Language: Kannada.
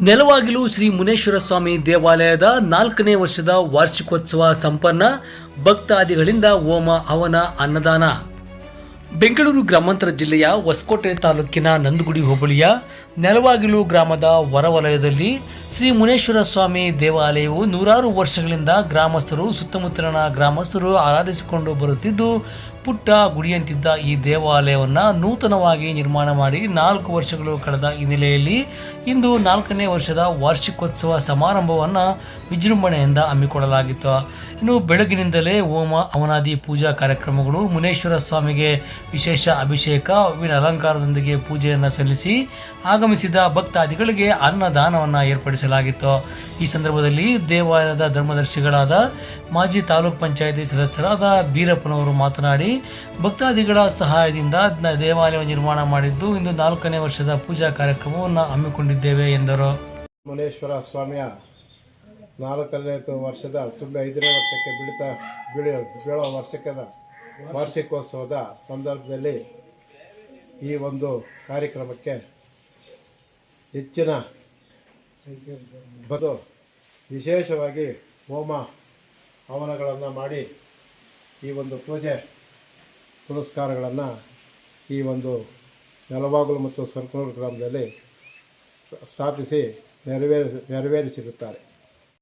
ನೆಲವಾಗಿಲು ಶ್ರೀ ಮುನೇಶ್ವರ ಸ್ವಾಮಿ ದೇವಾಲಯದ ನಾಲ್ಕನೇ ವರ್ಷದ ವಾರ್ಷಿಕೋತ್ಸವ ಸಂಪನ್ನ ಭಕ್ತಾದಿಗಳಿಂದ ಹೋಮ, ಹವನ, ಅನ್ನದಾನ. ಬೆಂಗಳೂರು ಗ್ರಾಮಾಂತರ ಜಿಲ್ಲೆಯ ಹೊಸಕೋಟೆ ತಾಲೂಕಿನ ನಂದಗುಡಿ ಹೋಬಳಿಯ ನೆಲವಾಗಿಲು ಗ್ರಾಮದ ಹೊರವಲಯದಲ್ಲಿ ಶ್ರೀ ಮುನೇಶ್ವರ ಸ್ವಾಮಿ ದೇವಾಲಯವು ನೂರಾರು ವರ್ಷಗಳಿಂದ ಗ್ರಾಮಸ್ಥರು, ಸುತ್ತಮುತ್ತಲಿನ ಗ್ರಾಮಸ್ಥರು ಆರಾಧಿಸಿಕೊಂಡು ಬರುತ್ತಿದ್ದು, ಪುಟ್ಟ ಗುಡಿಯಂತಿದ್ದ ಈ ದೇವಾಲಯವನ್ನು ನೂತನವಾಗಿ ನಿರ್ಮಾಣ ಮಾಡಿ ನಾಲ್ಕು ವರ್ಷಗಳು ಕಳೆದ ಹಿನ್ನೆಲೆಯಲ್ಲಿ ಇಂದು ನಾಲ್ಕನೇ ವರ್ಷದ ವಾರ್ಷಿಕೋತ್ಸವ ಸಮಾರಂಭವನ್ನು ವಿಜೃಂಭಣೆಯಿಂದ ಹಮ್ಮಿಕೊಳ್ಳಲಾಗಿತ್ತು. ಇನ್ನು ಬೆಳಗಿನಿಂದಲೇ ಹೋಮ ಅವನಾದಿ ಪೂಜಾ ಕಾರ್ಯಕ್ರಮಗಳು, ಮುನೇಶ್ವರ ಸ್ವಾಮಿಗೆ ವಿಶೇಷ ಅಭಿಷೇಕ ಹೂವಿನ ಅಲಂಕಾರದೊಂದಿಗೆ ಪೂಜೆಯನ್ನು ಸಲ್ಲಿಸಿ ಆಗಮಿಸಿದ ಭಕ್ತಾದಿಗಳಿಗೆ ಅನ್ನದಾನವನ್ನು ಏರ್ಪಡಿಸಲಾಗಿತ್ತು ಈ ಸಂದರ್ಭದಲ್ಲಿ ದೇವಾಲಯದ ಧರ್ಮದರ್ಶಿಗಳಾದ ಮಾಜಿ ತಾಲೂಕ್ ಪಂಚಾಯತಿ ಸದಸ್ಯರಾದ ಬೀರಪ್ಪನವರು ಮಾತನಾಡಿ, ಭಕ್ತಾದಿಗಳ ಸಹಾಯದಿಂದ ದೇವಾಲಯ ನಿರ್ಮಾಣ ಮಾಡಿದ್ದು ಇಂದು ನಾಲ್ಕನೇ ವರ್ಷದ ಪೂಜಾ ಕಾರ್ಯಕ್ರಮವನ್ನು ಹಮ್ಮಿಕೊಂಡಿದ್ದೇವೆ ಎಂದರು. ಮುನೇಶ್ವರ ಸ್ವಾಮಿಯ ನಾಲ್ಕನೇ ವರ್ಷದ ತುಂಬ ಐದನೇ ವರ್ಷಕ್ಕೆ ಬೀಳ್ತಾ ಬೀಳೋ ಬೀಳೋ ವರ್ಷಕ್ಕೆ ವಾರ್ಷಿಕೋತ್ಸವದ ಸಂದರ್ಭದಲ್ಲಿ ಈ ಒಂದು ಕಾರ್ಯಕ್ರಮಕ್ಕೆ ಹೆಚ್ಚಿನ ಬದು ವಿಶೇಷವಾಗಿ ಹೋಮ ಹವನಗಳನ್ನು ಮಾಡಿ ಈ ಒಂದು ಪೂಜೆ ಪುರಸ್ಕಾರಗಳನ್ನು ಈ ಒಂದು ನೆಲವಾಗಲು ಮತ್ತು ಸರ್ಕೂರು ಗ್ರಾಮದಲ್ಲಿ ಸ್ಥಾಪಿಸಿ ನೆರವೇರಿಸಿ ನೆರವೇರಿಸಿರುತ್ತಾರೆ.